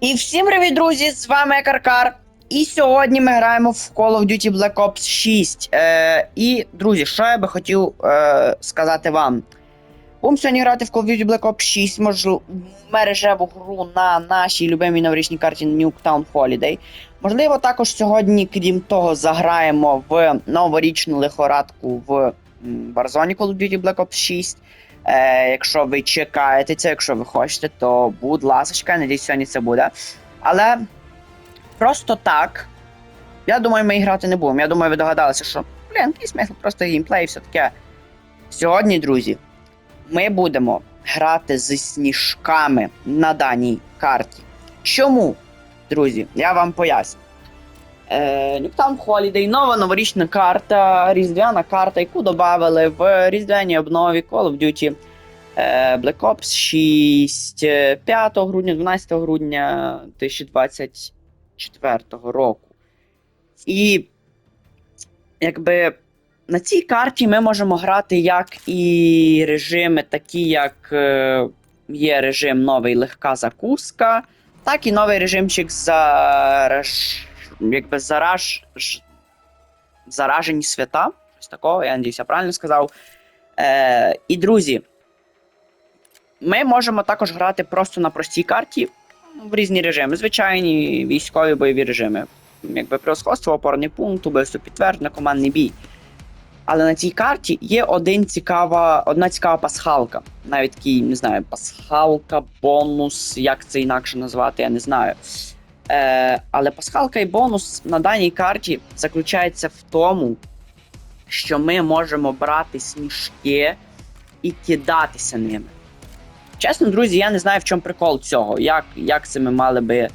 І всім привіт, друзі! З вами Каркар. І сьогодні ми граємо в Call of Duty Black Ops 6. Е, і, друзі, що я би хотів е, сказати вам? Будемо сьогодні грати в Call of Duty Black Ops 6, можливо, мережеву гру на нашій любимій новорічній карті Nuketown Holiday. Можливо, також сьогодні, крім того, заграємо в новорічну лихорадку в Warzone Call of Duty Black Ops 6. Е, якщо ви чекаєте це, якщо ви хочете, то будь ласка, надіюсь, сьогодні це буде. Але просто так. Я думаю, ми грати не будемо. Я думаю, ви догадалися, що блін, який смисл, просто геймплей, і все таке. Сьогодні, друзі, ми будемо грати зі сніжками на даній карті. Чому, друзі? Я вам поясню. Е, Nuketown Holiday, нова новорічна карта, різдвяна карта, яку додали в різдвяній обнові Call of Duty е, Black Ops 6 е, 5 грудня, 12 грудня 2024 року. І якби на цій карті ми можемо грати як і режими, такі як е, є режим новий легка закуска, так і новий режимчик зараж, якби зараж, заражені свята. Щось такого, я надіюсь, я правильно сказав. Е, і друзі, ми можемо також грати просто на простій карті в різні режими. Звичайні військові бойові режими. Якби превосходство, опорний пункт, убивство підтвердження, командний бій. Але на цій карті є один цікава, одна цікава пасхалка. Навіть такий, не знаю, пасхалка, бонус, як це інакше назвати, я не знаю. Е, але пасхалка і бонус на даній карті заключається в тому, що ми можемо брати сніжки і кидатися ними. Чесно, друзі, я не знаю, в чому прикол цього. Як, як це ми мали би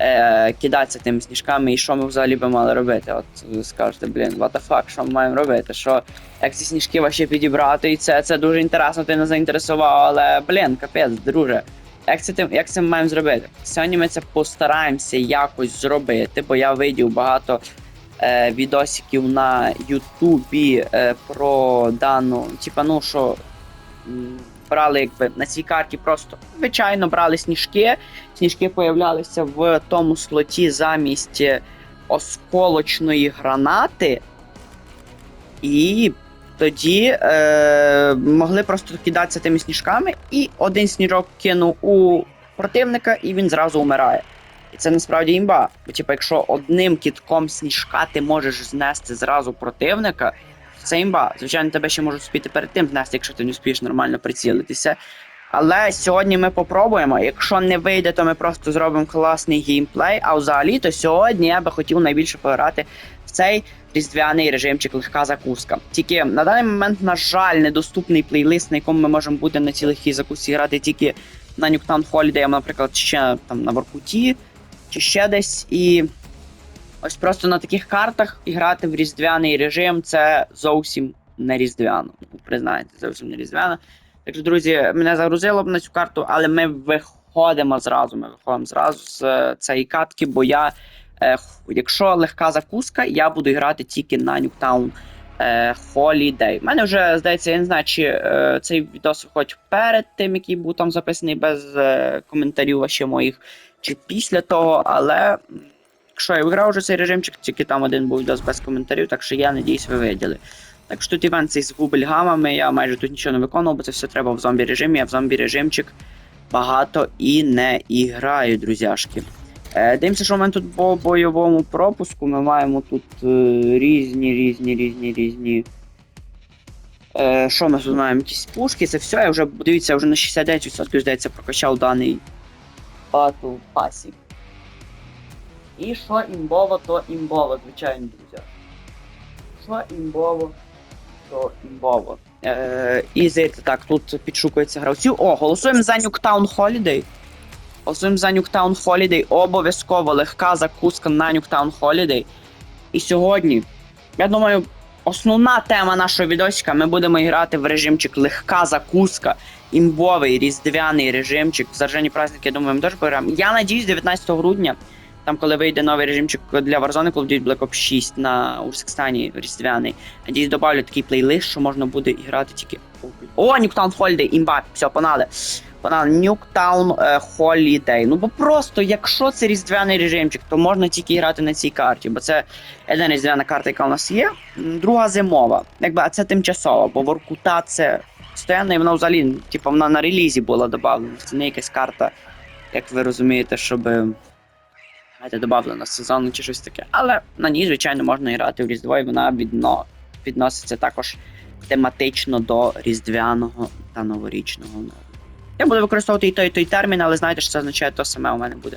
е, кидатися тими сніжками, і що ми взагалі би мали робити? От ви скажете, блін, what the fuck, що ми маємо робити? Що, як ці сніжки ваші підібрати? І це, це дуже інтересно, ти не заінтересував, але блін, капець, друже. Як це, ти- як це ми маємо зробити? Сьогодні ми це постараємося якось зробити, бо я видів багато е, відосиків на Ютубі е, про дану, типа, ну що брали якби на цій карті просто звичайно брали сніжки. Сніжки появлялися в тому слоті замість е, осколочної гранати. І тоді е, могли просто кидатися тими сніжками, і один сніжок кинув у противника, і він зразу вмирає. І це насправді імба. Бо, типу, якщо одним кітком сніжка ти можеш знести зразу противника, це імба. Звичайно, тебе ще можуть спіти перед тим знести, якщо ти не успієш нормально прицілитися. Але сьогодні ми попробуємо. Якщо не вийде, то ми просто зробимо класний геймплей. А взагалі, то сьогодні я би хотів найбільше пограти в цей різдвяний режимчик легка закуска. Тільки на даний момент, на жаль, недоступний плейлист, на якому ми можемо бути на цій легкій закусці грати тільки на Nuketown Holiday, наприклад, ще там на Воркуті, чи ще десь. І ось просто на таких картах грати в різдвяний режим це зовсім не різдвяно. Ну, Признайте, зовсім не різдвяно. Так що, друзі, мене загрузило б на цю карту, але ми виходимо зразу. Ми виходимо зразу з е, цієї катки, бо я, е, якщо легка закуска, я буду грати тільки на е, Holiday. У мене вже, здається, я не знаю, чи е, цей відос виходить перед тим, який був там записаний без е, коментарів ще моїх, чи після того, але. Якщо я виграв вже цей режимчик, тільки там один був відос без коментарів, так що я надіюсь, ви виділи. Так що тут івент цей з губельгамами, я майже тут нічого не виконував, бо це все треба в зомбі режимі, а в зомбі режимчик багато і не іграю, друзяшки. Е, дивимося, що в мене тут по бойовому пропуску. Ми маємо тут е, різні, різні, різні, різні. Е, що ми тут маємо? Якісь пушки, це все. Я вже дивіться, вже на 69% здається прокачав даний Battle Pass. І що імбово, то імбово, звичайно, друзі. Що імбово, то імбово. Е, і здається, так, тут підшукується гравців. О, голосуємо за Nuketown Holiday. Голосуємо за Nuketown Holiday. Обов'язково легка закуска на Nuketown Holiday. І сьогодні, я думаю, основна тема нашого відосика, ми будемо грати в режимчик легка закуска, імбовий різдвяний режимчик. В заражені праздники, я думаю, ми теж пограємо. Я надіюсь, 19 грудня там, коли вийде новий режимчик для Warzone of Duty Black Ops 6 на Урсикстані різдвяний. Надіюсь, добавлю такий плейлист, що можна буде грати тільки. О, Nuketown Holiday, імба, все, Nuketown е, Holiday. Ну бо просто, якщо це різдвяний режимчик, то можна тільки грати на цій карті, бо це єдина різдвяна карта, яка у нас є. Друга зимова. Якби, а це тимчасова, бо Воркута це постійно, і вона взагалі, типу, вона на релізі була додавлена. Це не якась карта, як ви розумієте, щоб. Знаєте, додавлена сезонно чи щось таке. Але на ній, звичайно, можна грати в Різдво, і вона відно, відноситься також тематично до різдвяного та новорічного. Я буду використовувати і той, і той термін, але знаєте, що це означає то саме у мене буде.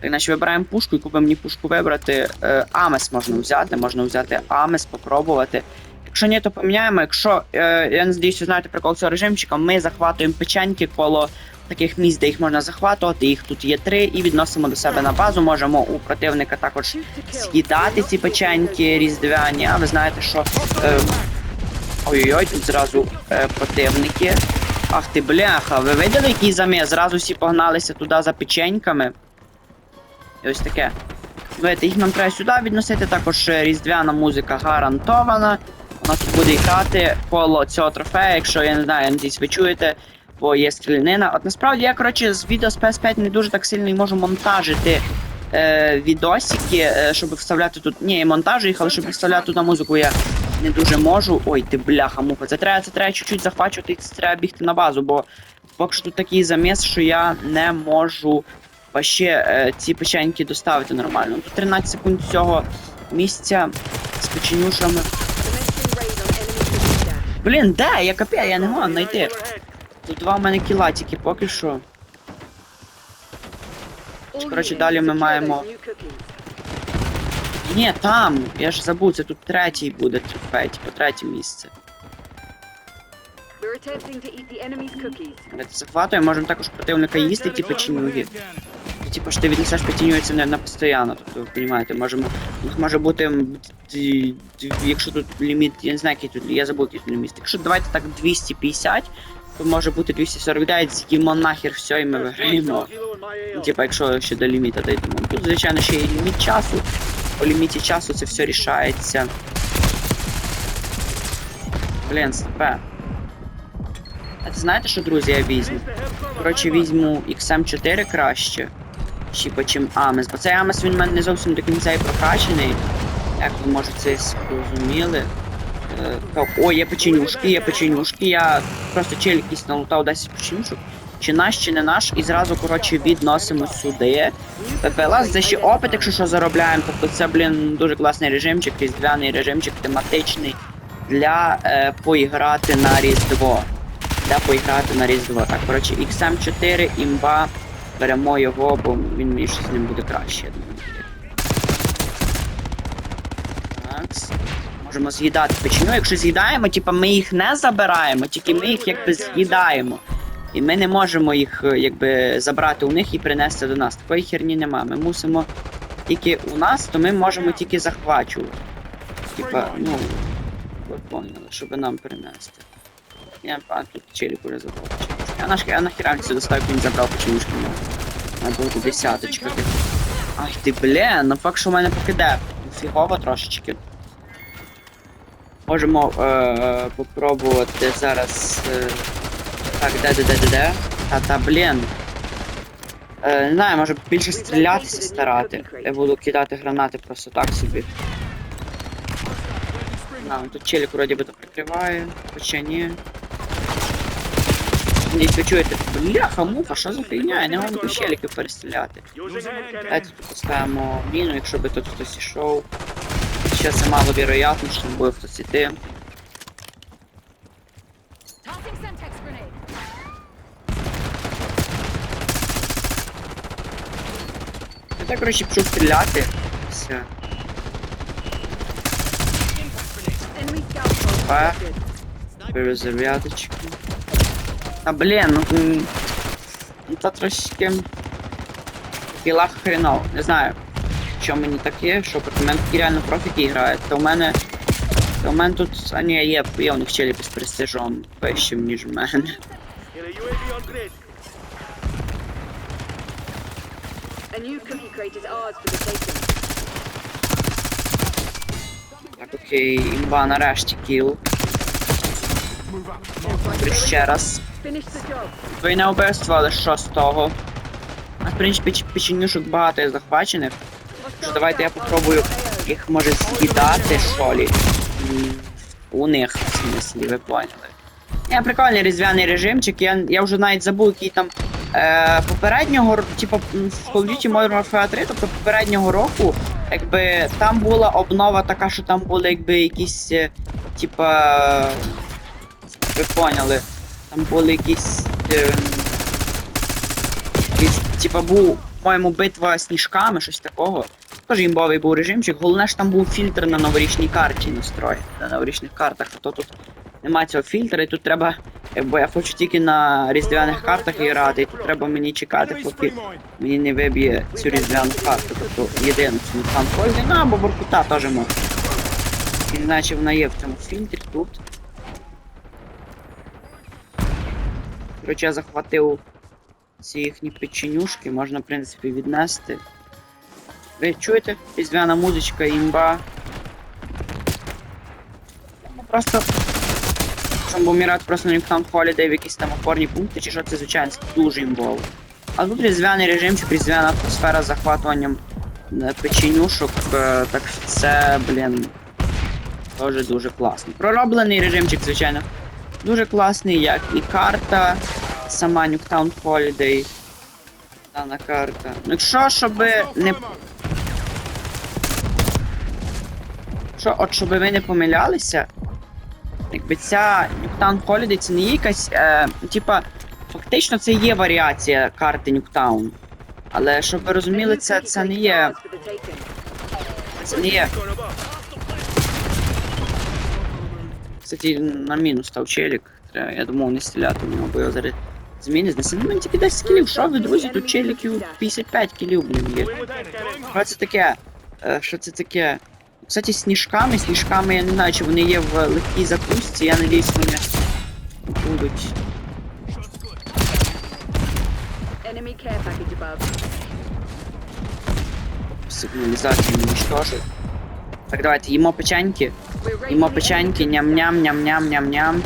Так, значить, вибираємо пушку, яку би мені пушку вибрати. Е, Амес можна взяти, можна взяти Амес, попробувати. Якщо ні, то поміняємо. Якщо е, я не ви знаєте прикол цього режимчика, ми захватуємо печеньки коло таких місць, де їх можна захватувати. Їх тут є три, і відносимо до себе на базу. Можемо у противника також з'їдати ці печеньки різдвяні. А ви знаєте, що. Е, Ой-ой-ой, тут зразу е, противники. Ах ти бляха, ви видели, який заміс? Зразу всі погналися туди за печеньками. І ось таке. Видите, їх нам треба сюди відносити, також е, різдвяна музика гарантована. Вона тут буде грати коло цього трофея, якщо я не знаю, надіюсь, ви чуєте, бо є стрілянина. От насправді я, коротше, з відео з PS5 не дуже так сильно і можу монтажити е, відосики, е, щоб вставляти тут. Ні, я монтажу їх, але щоб вставляти туди музику я не дуже можу. Ой, ти бляха, муха. Це треба, це треба чуть-чуть захвачувати, це треба бігти на базу, бо поки що тут такий заміс, що я не можу вообще е, ці печеньки доставити нормально. Тут 13 секунд цього місця з печенюшами. Блін, де? Я капе, я не можу знайти. Тут два в мене кіла тільки поки що. Коротше, далі ми маємо- Ні, там, я ж забув, це тут третій буде трофей, типу третє місце. Ми це захватуємо, можемо також противника їсти, ті печенюги. Типу ж ти віднесеш печенюги, це не на постійно, тобто ви розумієте, можемо. Їх може бути. Якщо тут ліміт, я не знаю, який тут, я забув, який тут ліміт. Якщо давайте так 250, то може бути 249, з'їмо нахер все і ми виграємо. Типа, якщо ще до ліміта дійдемо. Тут, звичайно, ще є ліміт часу. По ліміті часу це все рішається. Блін, стопе. А це знаєте, що, друзі, я візьму? Коротше, візьму XM4 краще. Чіпа, чим Амес. Бо цей Амес він в мене не зовсім до кінця і прокачаний. Як ви може це зрозуміли. Е, так, О, є печенюшки, є печенюшки. Я просто чель якийсь налутав 10 печенюшок. Чи наш, чи не наш, і зразу, коротше, відносимо сюди. ППЛА за ще опит, якщо що заробляємо. Тобто це, блін, дуже класний режимчик, різдвяний режимчик, тематичний для е, поіграти на Різдво. Для поіграти на Різдво. Так, коротше, XM4, імба. Беремо його, бо він мені щось з ним буде краще, я думаю. Можемо з'їдати печеню. Якщо з'їдаємо, типа ми їх не забираємо, тільки ми їх якби з'їдаємо. І ми не можемо їх е, якби забрати у них і принести до нас. Такої херні нема. Ми мусимо тільки у нас, то ми можемо тільки захвачувати. Типа, ну, ви поняли, щоб нам принести. Я а, тут челік уже забрав. печенюшки. А наш я нахіра він сюди ставив, він забрав почемушки. Надо було десяточка. Ай ти блін, ну факт, що в мене покиде. Фігово трошечки. Можемо е, попробувати зараз. Е, так, де, де, де, де, де? Та та блін. Е, не знаю, може більше стрілятися старати. Я буду кидати гранати просто так собі. На, тут челік вроді би то прикриває, хоча ні. Десь ви чуєте, бляха, муха, що за фігня? Я не можу челіки перестріляти. Давайте тут поставимо міну, якщо би тут хтось ішов. Ще це мало віроятно, що там буде хтось іти. Tossing Semtex grenade. Я так, коротше, пішов стріляти. Все. Fire. detected. Перезарядочки. А блін, ну. м, Ну та трошечки. Кілах хреново. Не знаю. Що мені так є, що проти мене такі реально профіки грають. То в мене. То в мене тут. А ні, є, є у них челі з престижом вищим, ніж в мене. A new cookie crate is ours for the taking. Так, окей, імба нарешті кіл. Добре, ще раз. Finish the job. Двойне вбивство, але що з того? Нас, в принципі, печенюшок багато є захвачених. Давайте я попробую їх може з'їдати, що лі. У них, в смислі, ви поняли. Я прикольний різдвяний режимчик, я, я вже навіть забув, який там е, попереднього, типу, в Call of Duty Modern Warfare 3, тобто попереднього року, якби там була обнова така, що там були якби якісь, е, типа. Ви поняли. Там були якісь. Е, якісь типа був, по-моєму, битва сніжками, щось такого. Тож імбовий був режимчик. Головне ж там був фільтр на новорічній карті настроєний, на новорічних картах. А то тут нема цього фільтра, і тут треба. Бо я хочу тільки на різдвяних картах грати, і тут треба мені чекати, поки мені не виб'є цю різдвяну карту, тобто єдину цю там ну або Боркута теж можна. І не знаю, чи вона є в цьому фільтрі тут. Коротше, я захватив ці їхні печенюшки, можна, в принципі, віднести. Ви чуєте? Різдвяна музичка, імба. Ну, Просто. Щоб помірати просто на Newtown Holiday в якісь там опорні пункти, чи що це звичайно дуже імбово. А тут різдвяний режимчик, різдвяна атмосфера з захватуванням е, печенюшок, е, так це, блін, дуже дуже класно. Пророблений режимчик, звичайно, дуже класний, як і карта, сама Newtown Holiday. Дана карта. Ну якщо щоб не. Що, от щоб ви не помилялися, якби ця Newtown Holiday це не є якась. Е, типа, фактично це є варіація карти Newtown. Але щоб ви розуміли, це, це не є. Це не є. Кстати, на мінус став челік. Я думав не стріляти в нього, бо його зараз зміни знесли. Ну, мені тільки 10 кілів. Що ви, друзі? Тут челіків 55 кілів, блін, є. Що це таке? Е, Що це таке? Кстати, сніжками, сніжками я не знаю, чи вони є в легкій закусці, я надіюсь, вони будуть. Сигналізацію уничтожить. Так, давайте, їмо печеньки. Їмо печеньки, ням-ням-ням-ням-ням-ням.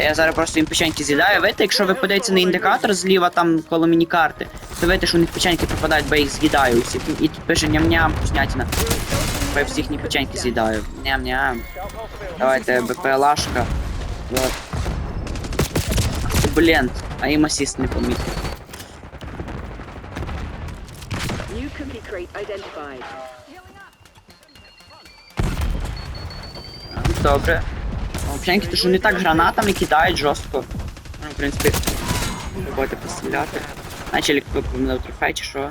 Я зараз просто їм печеньки з'їдаю. Видите, якщо ви подивитеся на індикатор зліва там коло міні-карти, то видите, що у них печеньки пропадають, бо я їх з'їдаю. І тут пише ням-ням, вкуснятина. Я всі їхні печеньки з'їдаю. Ням-ням. Давайте, БПЛашка. Вот. Блін, а їм асіст не помітив. New cookie crate identified. Добре. О, то що не так гранатами кидають жорстко. Ну, в принципі, будете постріляти. Начали помилив трофей чи що.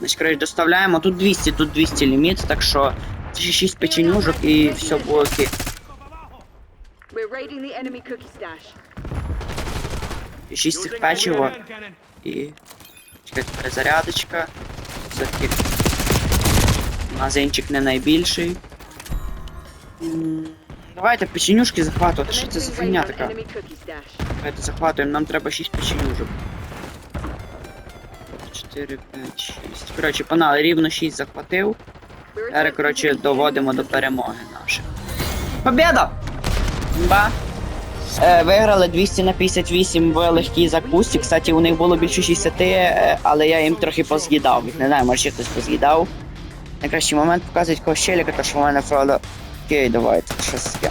Значить, коротше, доставляємо. Тут 200, тут 200 ліміт, так що це ще 6 печенюжок і все буде окей. We're raiding the enemy cookie stash. І 6 цих печиво. І. Чекайте, перезарядочка. Все-таки. Магазинчик не найбільший. Давайте печенюшки захватувати. Що це за фігня така? Давайте захватуємо, нам треба 6 печенюжок. 4, 5, 6. Коротше, панали, рівно 6 захватив. Зараз, коротше, доводимо до перемоги нашої. Побєда! Ба! Е, виграли 200 на 58 в легкій закусці. Кстати, у них було більше 60, е, але я їм трохи поз'їдав. Не знаю, може ще хтось поз'їдав. Найкращий момент показують когось челіка, то що в мене правда. Окей, давайте, щось я.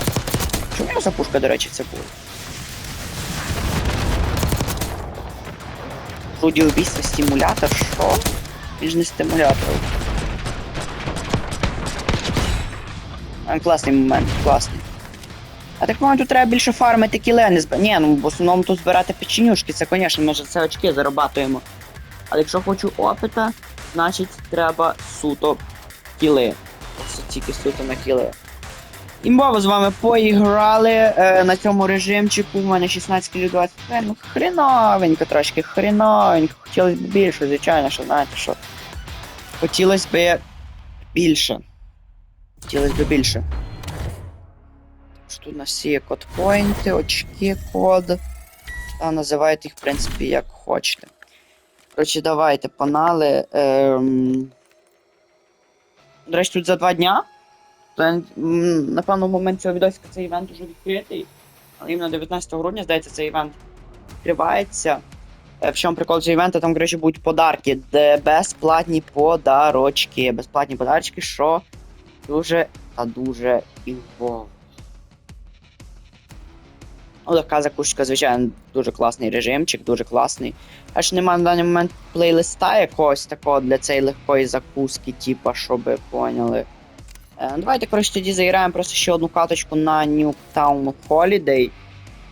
Що в за пушка, до речі, це було? Вроді убійство стимулятор, що? Він ж не стимулятор. Класний момент, класний. А так момент тут треба більше фармити кіле, не зб... Ні, ну в основному тут збирати печенюшки, це, звісно, ми ж це очки зарабатуємо. Але якщо хочу опита, значить треба суто кіли. Це тільки суто на кіли. Імбово з вами поіграли е, на цьому режимчику. У мене 16 кілів 20 Ну хреновенько трошки, хреновенько. Хотілося б більше, звичайно, що знаєте що. Хотілося б більше. Хотілося б більше. Що тут у нас є кодпоінти, очки, код. Та називайте їх, в принципі, як хочете. Коротше, давайте, панали. Ем... До речі, тут за два дня. То, м, напевно, в момент цього відосика цей івент уже відкритий. Але іменно 19 грудня, здається, цей івент відкривається. Е, В чому прикол цього івенту, там, коротше, будуть подарки, де безплатні подарочки. Безплатні подарочки, що дуже та дуже імбово. Ну, закусочка, звичайно, дуже класний режимчик, дуже класний. Аж немає на даний момент плейлиста якогось такого для цієї легкої закуски, типа, щоб поняли. Е, давайте, коротше, тоді заіграємо просто ще одну каточку на Newtown Holiday.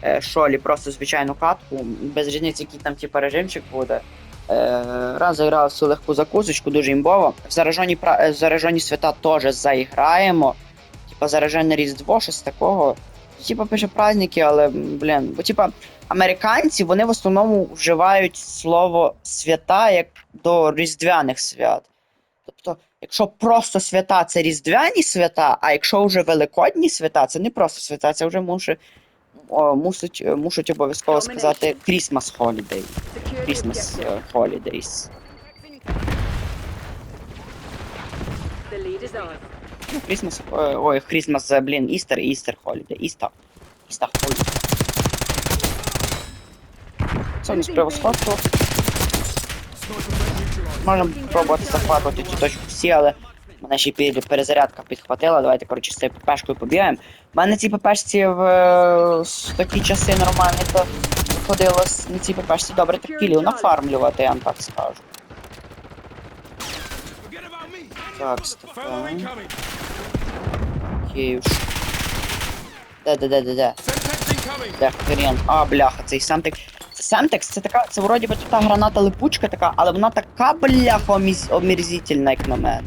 Е, Шолі, просто звичайну катку, без різниці, який там типа режимчик буде. Е, раз заіграли цю легку закусочку, дуже імбово. В заражені, е, в заражені свята теж заіграємо. Типа заражене Різдво, щось такого. Типа пише праздники, але, блін, бо типа американці вони в основному вживають слово свята як до різдвяних свят. Якщо просто свята це різдвяні свята, а якщо вже великодні свята, це не просто свята, це вже муше, о, мусить, мушуть обов'язково сказати Christmas Holiday. Christmas е, Holidays. Christmas, е, ой, Christmas, е, блін, Easter, Easter Holiday, Easter. Easter Holiday. Це у нас превосходство. Можемо пробувати захватувати цю точку всі, але мене ще перезарядка підхватила. Давайте, коротше, з цією ППшкою побігаємо. У мене ці ППшці в е, такі часи нормальні, то ходилось на цій ППшці добре так кілів нафармлювати, я вам так скажу. Так, Стефан. Окей уж. Де, де, де, де, де? Де хрен? А, бляха, цей Семтекс. Семтекс, це така, це вроді би та граната липучка така, але вона така бляха оміз- як на мене.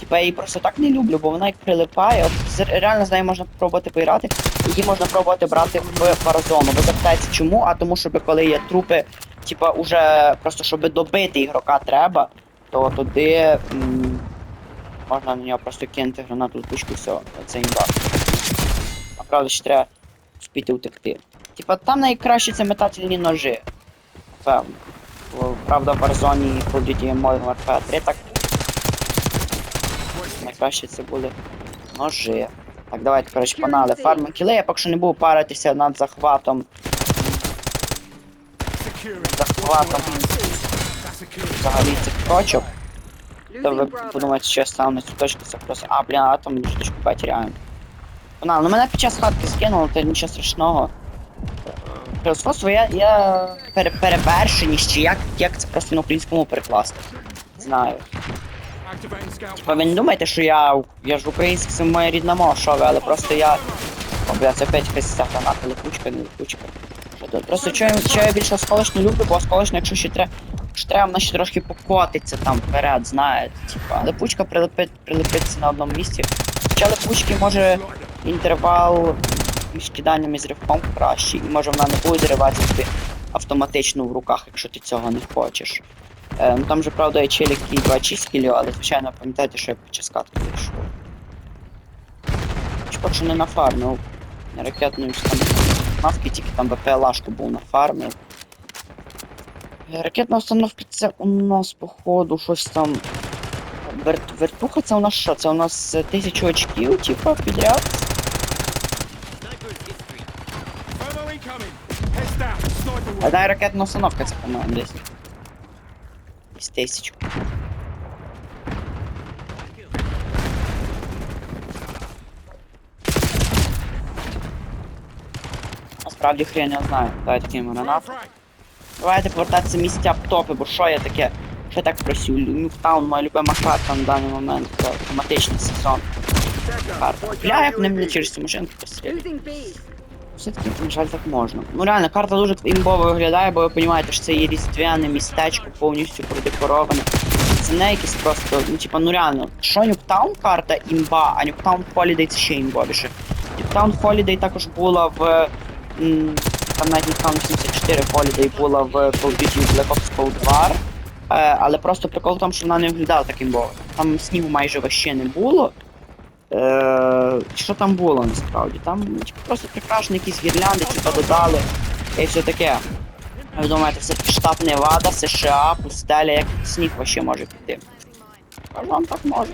Типа я її просто так не люблю, бо вона як прилипає. От реально з нею можна пробувати поіграти. Її можна пробувати брати в Warzone. Ви запитаєте чому? А тому, щоб коли є трупи, типа уже просто щоб добити ігрока треба, то туди м, можна на нього просто кинути гранату липучку все, це імба. А правда, ще треба вспіти утекти. Типа там найкраще це метательні ножи. Певно. Правда, в Warzone і Call of Duty Modern Warfare 3 так. Найкраще це були ножи. Так, давайте, коротше, панали. Фармим кіли, я поки що не буду паритися над захватом. Захватом взагалі цих точок. То ви подумаєте, що я став на цю точку, це просто. А, блін, а там точку потеряємо. Панал, ну мене під час хатки скинуло, то нічого страшного. Превосходство я, я пере, перевершеність, чи як, як це просто на українському перекласти. Знаю. Типа ви не думаєте, що я. Я ж український це моя рідна мова, що ви, але просто я. О, бля, це опять якась граната, липучка, не липучка. Просто що я, більше осколочну люблю, бо осколочно, якщо ще треба. Якщо треба, вона ще трошки покотиться там вперед, знаєте. Типа, липучка прилипить, прилипиться на одному місці. Хоча липучки може інтервал між киданням і зривком кращий, і може вона не буде тобі автоматично в руках, якщо ти цього не хочеш. Е, ну там же, правда, є челік, який 26 кілів, але звичайно пам'ятайте, що я під час катки зайшов. Що не нафармив. На ракетної установки, тільки там БПЛАшку був нафармив. Е, Ракетна установка це у нас, походу, щось там. Вертуха це у нас що? Це у нас е, тисячу очків, типа, підряд. Одна ракетна установка це, по-моєму, десь. Із тисячу. Насправді хрен я знаю. Давайте кинемо гранату. Давайте повертатися місця в топи, бо що я таке? Що я так просю? Ньюктаун, моя любима карта на даний момент. Це тематичний сезон. Карта. Бля, як вони мене через цю машинку постріли. Все-таки, на жаль, так можна. Ну реально, карта дуже імбово виглядає, бо ви розумієте, що це є різдвяне містечко, повністю продекороване. Це не якесь просто, ну типа, ну реально, що Нюктаун карта імба, а Нюктаун Holiday це ще імбовіше. Нюктаун Holiday також була в. м, Там навіть Нюктаун 74 Holiday була в Call of Duty Black Ops Cold War. Е, але просто прикол в тому, що вона не виглядала таким імбово. Там снігу майже вообще не було. Е, що там було насправді? Там ну, типу, просто прикрашені якісь гірлянди, типу, додали. І все таке. Ви думаєте, це штат Невада, США, пустеля, як сніг вообще може піти. Кажу так може.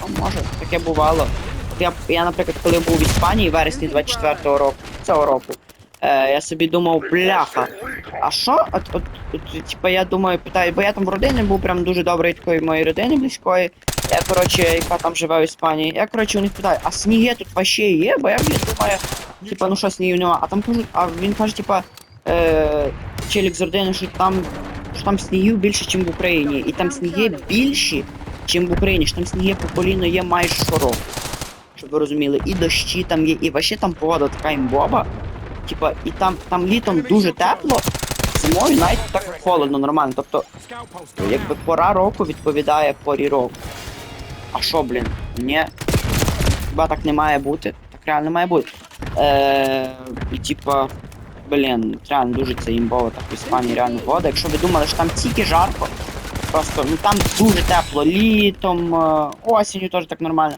Там може. Таке бувало. От я, я, наприклад, коли був в Іспанії в вересні 24-го року, цього року, Е, я собі думав, бляха. А що? От, от, от, типа, я думаю, питаю, бо я там в родині був прям дуже добрий такої моєї родини близької. Я, коротше, яка там живе в Іспанії. Я, коротше, у них питаю, а сніги тут вообще є? Бо я блін, думаю, типа, ну що снігів нема. А там кажуть, а він каже, типа, е, челік з родини, що там, що там снігів більше, ніж в Україні. І там сніги більші, ніж в Україні, що там сніги по коліно є майже щороку. Щоб ви розуміли, і дощі там є, і вообще там погода така імбоба. Типа, і там, там літом дуже тепло, зимою навіть так холодно, нормально. Тобто, якби пора року відповідає порі року. А що, блін? Ні. Хіба так не має бути? Так реально має бути. Е, і типа, блін, реально дуже це імбово так в Іспанії реально вода. Якщо ви думали, що там тільки жарко, просто ну там дуже тепло літом, е, осінню теж так нормально.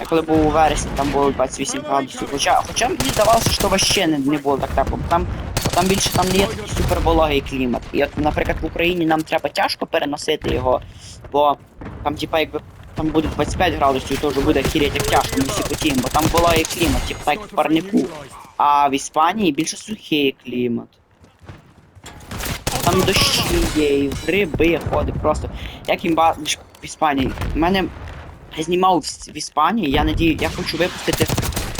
Я коли був у вересні, там було 28 градусів. Хоча, хоча мені здавалося, що вообще не, не було так тепло. Там, там більше там не є такий супервологий клімат. І от, наприклад, в Україні нам треба тяжко переносити його, бо там, типа, якби там буде 25 градусів, то вже буде хірять як тяжко, ми всі потіємо, бо там вологий клімат, типу так в парнику. А в Іспанії більше сухий клімат. Там дощі є, і гриби ходить просто. Як їм ба... в Іспанії. У мене я знімав в, Іспанії, я надію, я хочу випустити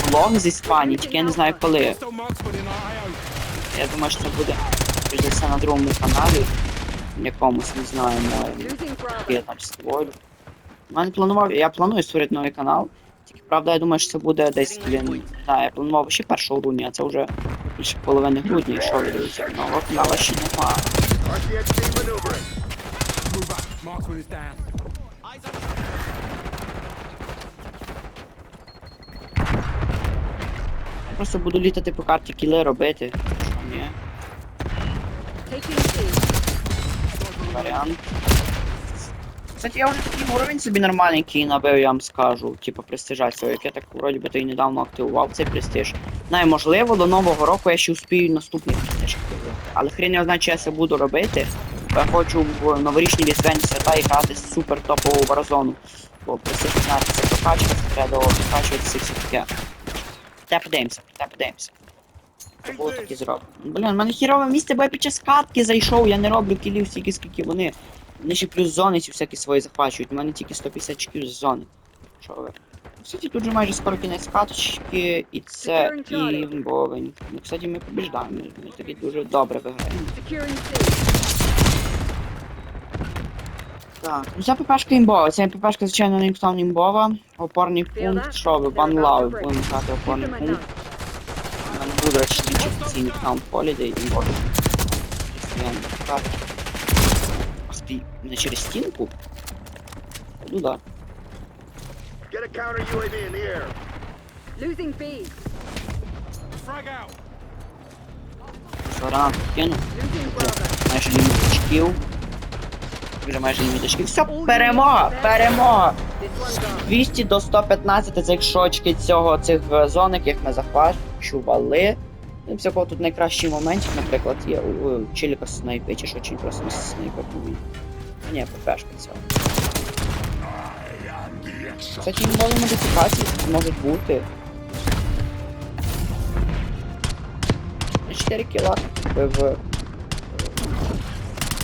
влог з Іспанії, тільки я не знаю коли. Я думаю, що це буде на другому каналі. Якомусь, не знаю, на я там створю. Мене планував, я планую створити новий канал. Тільки правда, я думаю, що це буде десь, блін. Так, я планував ще 1 грудня, а це вже більше половини грудня йшов дивіться. Нового каналу ще немає. Я просто буду літати по карті кіли робити. Що ні, варіант. Кстати, я вже такий уровень собі кій набив, я вам скажу. Типу престижацію, як я так вроді би то і недавно активував цей престиж. Знаю, можливо, до нового року я ще успію наступний престиж активувати. Але хрен я знаю, чи я це буду робити. Бо я хочу в новорічні різдвяні свята і грати супер топову варзону. Бо престиж 15 це прокачка, треба прокачуватися і все таке. Те подивимося, те подивимося. Це було так і зроблено. Блін, в мене хірове місце, бо я під час катки зайшов, я не роблю кілів стільки, скільки вони. Вони ще плюс зони ці всякі свої захвачують. У мене тільки 150 чеків з зони. Що ви? Кстати, тут же майже скоро кінець каточки, і це і імбовень. Ну, кстати, ми побіждаємо. Ми таки дуже добре виграємо. Так, ну ця ППшка імбова. Ця ППшка, звичайно, не став імбова. Опорний пункт, що ви, One Love, будемо грати опорний пункт. Мене буде речі офіційний аккаунт Holiday і можу. Постоянно Ти, не через стінку? Ну да. Get a counter UAV in the air. Losing B. Frag out. Що гранату кину, Losing Bravo. майже ліміточків. Вже майже ліміточків. Все, перемога! Перемога! This one's ours. 200 до 115 цих шочки цього цих е, зон, яких ми захвачували. І всякого тут найкращий моментів, наприклад, є у, у Чиліка снайпи, чи що чи просто снайпер. А ні, ППшка цього. Кстати, нові модифікації можуть бути. 4 кіла в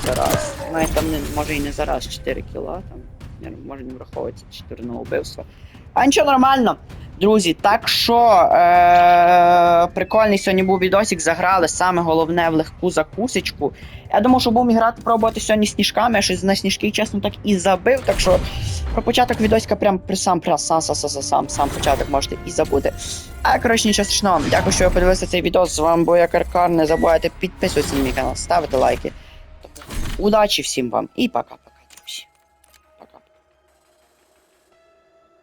зараз. Навіть там не може і не зараз 4 кіла, там може не враховується 4 на вбивство. А нічого нормально. Друзі, так що е- прикольний сьогодні був відосик, заграли саме головне в легку закусочку. Я думав, що будемо грати, пробувати сьогодні сніжками, я щось на сніжки, чесно, так і забив. Так що про початок відосика прям при сам при сам, сам, сам, сам, сам початок можете і забути. А коротше, нічого страшного. Дякую, що ви подивилися цей відос. З вами був я Каркар. Не забувайте підписуватися на мій канал, ставити лайки. Удачі всім вам і пока.